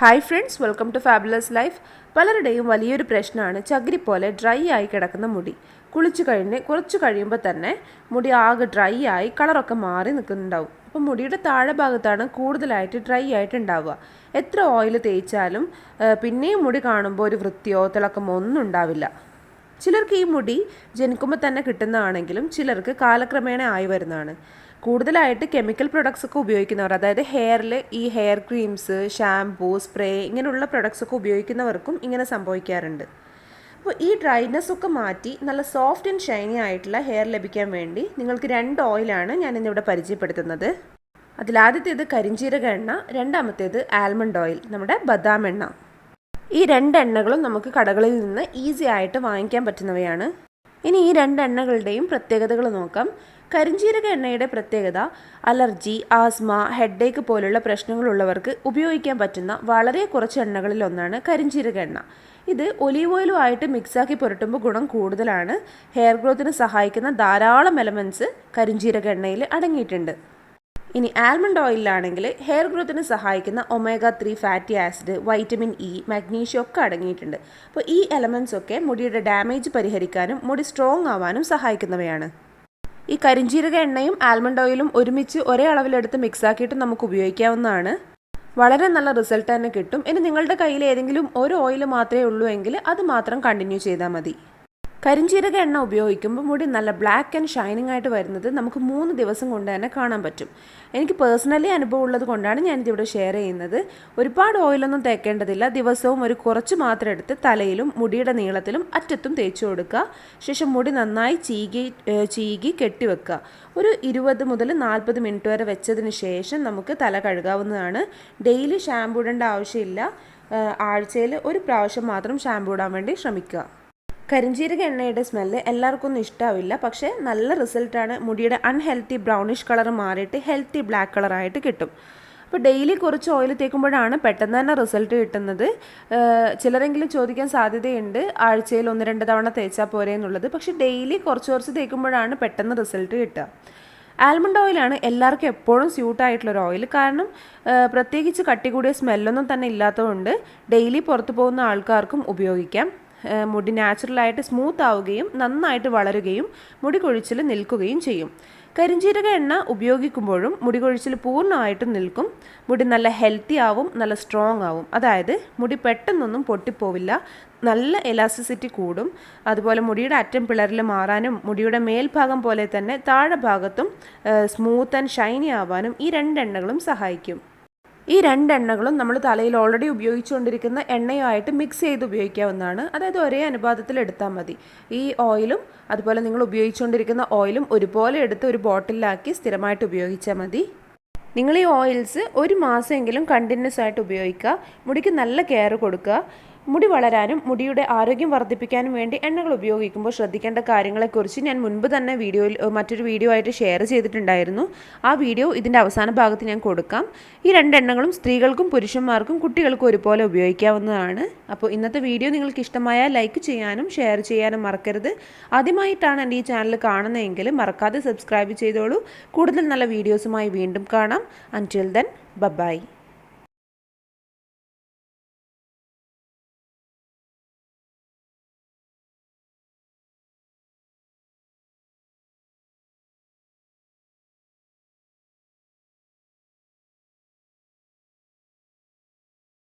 Hi friends welcome to fabulous life പലരുടെയും വലിയൊരു പ്രശ്നമാണ് ചകിരി പോലെ ഡ്രൈ ആയി കിടക്കുന്ന മുടി. കുളിച്ചു കഴിഞ്ഞ് കുറച്ച് കഴിയുമ്പോൾ തന്നെ മുടി ആകെ ഡ്രൈ ആയി കളറൊക്കെ മാറി നിൽക്കുന്നുണ്ടാവും. അപ്പോൾ മുടിയുടെ താഴെ ഭാഗത്താണ് കൂടുതലായിട്ട് ഡ്രൈ ആയിട്ട് ഉണ്ടാവുക എത്ര ഓയിൽ തേച്ചാലും പിന്നെയും മുടി കാണുമ്പോൾ ഒരു വൃത്തിയോ തിളക്കമോ ഒന്നും ഉണ്ടാവില്ല. ചിലർക്ക് ഈ മുടി ജനിക്കുമ്പോൾ തന്നെ കിട്ടുന്നതാണെങ്കിലും ചിലർക്ക് കാലക്രമേണ ആയി വരുന്നതാണ്. കൂടുതലായിട്ട് കെമിക്കൽ പ്രൊഡക്ട്സ് ഒക്കെ ഉപയോഗിക്കുന്നവർ അതായത് ഹെയറിൽ ഈ ഹെയർ ക്രീംസ് ഷാംപൂ സ്പ്രേ ഇങ്ങനെയുള്ള പ്രൊഡക്ട്സ് ഒക്കെ ഉപയോഗിക്കുന്നവർക്കും ഇങ്ങനെ സംഭവിക്കാറുണ്ട്. അപ്പോൾ ഈ ഡ്രൈനെസ് ഒക്കെ മാറ്റി നല്ല സോഫ്റ്റ് ആൻഡ് ഷൈനി ആയിട്ടുള്ള ഹെയർ ലഭിക്കാൻ വേണ്ടി നിങ്ങൾക്ക് രണ്ട് ഓയിലാണ് ഞാൻ ഇന്നിവിടെ പരിചയപ്പെടുത്തുന്നത്. അതിലാദ്യത്തേത് കരിഞ്ചീരക എണ്ണ രണ്ടാമത്തേത് ആൽമണ്ട് ഓയിൽ നമ്മുടെ ബദാം എണ്ണ. ഈ രണ്ട് എണ്ണകളും നമുക്ക് കടകളിൽ നിന്ന് ഈസി ആയിട്ട് വാങ്ങിക്കാൻ പറ്റുന്നവയാണ്. ഇനി ഈ രണ്ട് എണ്ണകളുടെയും പ്രത്യേകതകൾ നോക്കാം. കരിഞ്ചീരക എണ്ണയുടെ പ്രത്യേകത അലർജി ആസ്മ ഹെഡേക്ക് പോലുള്ള പ്രശ്നങ്ങളുള്ളവർക്ക് ഉപയോഗിക്കാൻ പറ്റുന്ന വളരെ കുറച്ച് എണ്ണകളിൽ ഒന്നാണ് കരിഞ്ചീരക എണ്ണ. ഇത് ഒലീവ് ഓയിലുമായിട്ട് മിക്സാക്കി പുരട്ടുമ്പോൾ ഗുണം കൂടുതലാണ്. ഹെയർ ഗ്രോത്തിന് സഹായിക്കുന്ന ധാരാളം എലമെന്റ്സ് കരിഞ്ചീരക എണ്ണയിൽ അടങ്ങിയിട്ടുണ്ട്. ഇനി ആൽമണ്ട് ഓയിലാണെങ്കിൽ ഹെയർ ഗ്രോത്തിന് സഹായിക്കുന്ന omega three fatty acid vitamin E magnesium ഒക്കെ അടങ്ങിയിട്ടുണ്ട്. അപ്പോൾ ഈ എലമെന്റ്സ് ഒക്കെ മുടിയുടെ ഡാമേജ് പരിഹരിക്കാനും മുടി സ്ട്രോങ് ആവാനും സഹായിക്കുന്നവയാണ്. ഈ കരിഞ്ചീരക എണ്ണയും ആൽമണ്ട് ഓയിലും ഒരുമിച്ച് ഒരേ അളവിലെടുത്ത് മിക്സാക്കിയിട്ട് നമുക്ക് ഉപയോഗിക്കാവുന്നതാണ്. വളരെ നല്ല റിസൾട്ട് തന്നെ കിട്ടും. ഇനി നിങ്ങളുടെ കയ്യിൽ ഏതെങ്കിലും ഒരു ഓയിൽ മാത്രമേ ഉള്ളൂ എങ്കിൽ അത് മാത്രം കണ്ടിന്യൂ ചെയ്താൽ മതി. കരിഞ്ജീരക എണ്ണ ഉപയോഗിക്കുമ്പോൾ മുടി നല്ല ബ്ലാക്ക് ആൻഡ് ഷൈനിങ് ആയിട്ട് വരുന്നത് നമുക്ക് മൂന്ന് ദിവസം കൊണ്ട് തന്നെ കാണാൻ പറ്റും. എനിക്ക് പേഴ്സണലി അനുഭവം ഉള്ളത് കൊണ്ടാണ് ഞാനിതിവിടെ ഷെയർ ചെയ്യുന്നത്. ഒരുപാട് ഓയിലൊന്നും തേക്കേണ്ടതില്ല. ദിവസവും ഒരു കുറച്ച് മാത്രം എടുത്ത് തലയിലും മുടിയുടെ നീളത്തിലും അറ്റത്തും തേച്ചു കൊടുക്കുക. ശേഷം മുടി നന്നായി ചീകി ചീകി കെട്ടിവെക്കുക ഒരു ഇരുപത് മുതൽ നാൽപ്പത് മിനിറ്റ് വരെ വെച്ചതിന് ശേഷം നമുക്ക് തല കഴുകാവുന്നതാണ്. ഡെയിലി ഷാമ്പൂ ഇടേണ്ട ആവശ്യമില്ല. ആഴ്ചയിൽ ഒരു പ്രാവശ്യം മാത്രം ഷാമ്പൂ ഇടാൻ വേണ്ടി ശ്രമിക്കുക. കരിഞ്ജീരക എണ്ണയുടെ സ്മെല്ല് എല്ലാവർക്കും ഒന്നും ഇഷ്ടാവില്ല. പക്ഷേ നല്ല റിസൾട്ടാണ് മുടിയുടെ അൺഹെൽത്തി ബ്രൗണിഷ് കളർ മാറിയിട്ട് ഹെൽത്തി ബ്ലാക്ക് കളറായിട്ട് കിട്ടും. അപ്പോൾ ഡെയിലി കുറച്ച് ഓയിൽ തേക്കുമ്പോഴാണ് പെട്ടെന്ന് തന്നെ റിസൾട്ട് കിട്ടുന്നത്. ചിലരെങ്കിലും ചോദിക്കാൻ സാധ്യതയുണ്ട്. ആഴ്ചയിൽ ഒന്ന് രണ്ട് തവണ തേച്ചാൽ പോരെ എന്നുള്ളത്. പക്ഷേ ഡെയിലി കുറച്ച് കുറച്ച് തേക്കുമ്പോഴാണ് പെട്ടെന്ന് റിസൾട്ട് കിട്ടുക. ആൽമണ്ട് ഓയിലാണ് എല്ലാവർക്കും എപ്പോഴും സ്യൂട്ട് ആയിട്ടുള്ള ഒരു ഓയിൽ കാരണം പ്രത്യേകിച്ച് കട്ടി കൂടിയ സ്മെല്ലൊന്നും തന്നെ ഇല്ലാത്തതുകൊണ്ട് ഡെയിലി പുറത്തു പോകുന്ന ആൾക്കാർക്കും ഉപയോഗിക്കാം. മുടി നാച്ചുറലായിട്ട് സ്മൂത്ത് ആവുകയും നന്നായിട്ട് വളരുകയും മുടി കൊഴിച്ചിൽ നിൽക്കുകയും ചെയ്യും. കരിഞ്ചീരക എണ്ണ ഉപയോഗിക്കുമ്പോഴും മുടി കൊഴിച്ചിൽ പൂർണമായിട്ടും നിൽക്കും. മുടി നല്ല ഹെൽത്തി ആവും നല്ല സ്ട്രോങ് ആവും. അതായത് മുടി പെട്ടെന്നൊന്നും പൊട്ടിപ്പോവില്ല. നല്ല എലാസ്റ്റിസിറ്റി കൂടും. അതുപോലെ മുടിയുടെ അറ്റം പിളറിൽ മാറാനും മുടിയുടെ മേൽഭാഗം പോലെ തന്നെ താഴെ ഭാഗത്തും സ്മൂത്ത് ആൻഡ് ഷൈനി ആവാനും ഈ രണ്ടെണ്ണകളും സഹായിക്കും. ഈ രണ്ടെണ്ണകളും നമ്മൾ തലയിൽ ഓൾറെഡി ഉപയോഗിച്ചുകൊണ്ടിരിക്കുന്ന എണ്ണയുമായിട്ട് മിക്സ് ചെയ്ത് ഉപയോഗിക്കാവുന്നതാണ്. അതായത് ഒരേ അനുപാതത്തിൽ എടുത്താൽ മതി. ഈ ഓയിലും അതുപോലെ നിങ്ങൾ ഉപയോഗിച്ചുകൊണ്ടിരിക്കുന്ന ഓയിലും ഒരുപോലെ എടുത്ത് ഒരു ബോട്ടിലാക്കി സ്ഥിരമായിട്ട് ഉപയോഗിച്ചാൽ മതി. നിങ്ങൾ ഈ ഓയിൽസ് ഒരു മാസമെങ്കിലും കണ്ടിന്യൂസ് ആയിട്ട് ഉപയോഗിക്കുക. മുടിക്ക് നല്ല കെയർ കൊടുക്കുക. മുടി വളരാനും മുടിയുടെ ആരോഗ്യം വർദ്ധിപ്പിക്കാനും വേണ്ടി എണ്ണകൾ ഉപയോഗിക്കുമ്പോൾ ശ്രദ്ധിക്കേണ്ട കാര്യങ്ങളെക്കുറിച്ച് ഞാൻ മുൻപ് തന്നെ വീഡിയോയിൽ മറ്റൊരു വീഡിയോ ആയിട്ട് ഷെയർ ചെയ്തിട്ടുണ്ടായിരുന്നു. ആ വീഡിയോ ഇതിന്റെ അവസാന ഭാഗത്ത് ഞാൻ കൊടുക്കാം. ഈ രണ്ട് എണ്ണകളും സ്ത്രീകൾക്കും പുരുഷന്മാർക്കും കുട്ടികൾക്കും ഒരുപോലെ ഉപയോഗിക്കാവുന്നതാണ്. അപ്പോൾ ഇന്നത്തെ വീഡിയോ നിങ്ങൾക്ക് ഇഷ്ടമായാൽ ലൈക്ക് ചെയ്യാനും ഷെയർ ചെയ്യാനും മറക്കരുത്. ആദ്യമായിട്ടാണ് എന്റെ ഈ ചാനൽ കാണുന്നതെങ്കിൽ മറക്കാതെ സബ്സ്ക്രൈബ് ചെയ്തോളൂ. കൂടുതൽ നല്ല വീഡിയോസുമായി വീണ്ടും കാണാം. അന്റിൽ ദെൻ ബൈ